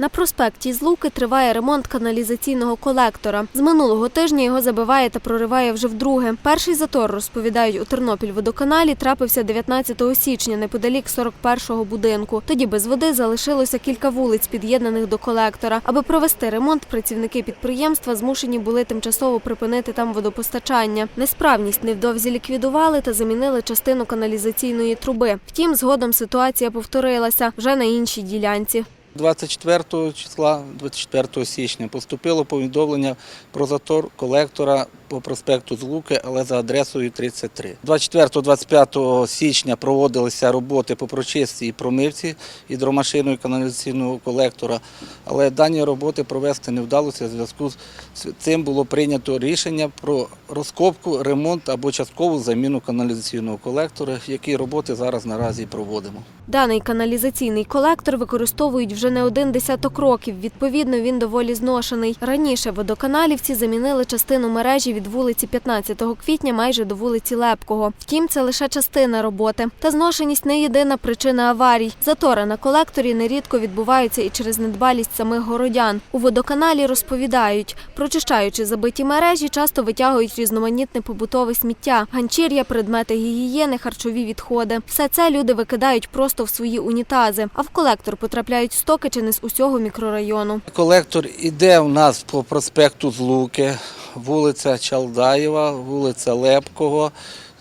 На проспекті Злуки триває ремонт каналізаційного колектора. З минулого тижня його забиває та прориває вже вдруге. Перший затор, розповідають у Тернопіль водоканалі, трапився 19 січня неподалік 41-го будинку. Тоді без води залишилося кілька вулиць, під'єднаних до колектора. Аби провести ремонт, працівники підприємства змушені були тимчасово припинити там водопостачання. Несправність невдовзі ліквідували та замінили частину каналізаційної труби. Втім, згодом ситуація повторилася вже на іншій ділянці. 24 числа, 24 січня, поступило повідомлення про затор колектора по проспекту Злуки, але за адресою 33. 24-25 січня проводилися роботи по прочистці і промивці гідромашиною каналізаційного колектора, але дані роботи провести не вдалося. В зв'язку з цим було прийнято рішення про розкопку, ремонт або часткову заміну каналізаційного колектора, які роботи зараз наразі проводимо. Даний каналізаційний колектор використовують вже не один десяток років. Відповідно, він доволі зношений. Раніше водоканалівці замінили частину мережі від вулиці 15 квітня майже до вулиці Лепкого. Втім, це лише частина роботи. Та зношеність не єдина причина аварій. Затори на колекторі нерідко відбуваються і через недбалість самих городян. У водоканалі розповідають, прочищаючи забиті мережі, часто витягують різноманітне побутове сміття, ганчір'я, предмети гігієни, харчові відходи. Все це люди викидають просто в свої унітази, а в колектор потрапляють стоки чи не з усього мікрорайону. Колектор іде у нас по проспекту Злуки, вулиця Чалдаєва, вулиця Лепкого,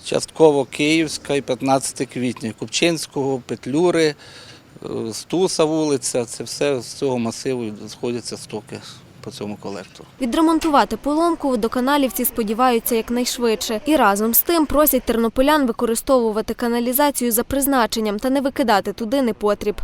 частково Київська і 15 квітня, Купчинського, Петлюри, е, Стуса вулиця. Це все з цього масиву сходяться стоки по цьому колектору. Відремонтувати поломку водоканалівці сподіваються якнайшвидше. І разом з тим просять тернополян використовувати каналізацію за призначенням та не викидати туди непотріб.